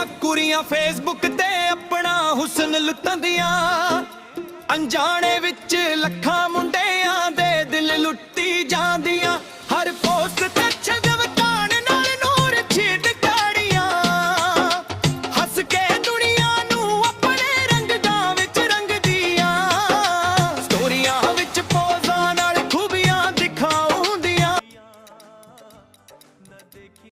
ਦੀਆਂ ਕੁੜੀਆਂ ਫੇਸਬੁੱਕ ਤੇ ਆਪਣਾ ਹੁਸਨ ਲੁੱਟਦੀਆਂ ਅਣਜਾਣੇ ਵਿੱਚ ਲੱਖਾਂ ਮੁੰਡਿਆਂ ਦੇ ਦਿਲ ਲੁੱਟੀ ਜਾਂਦੀਆਂ।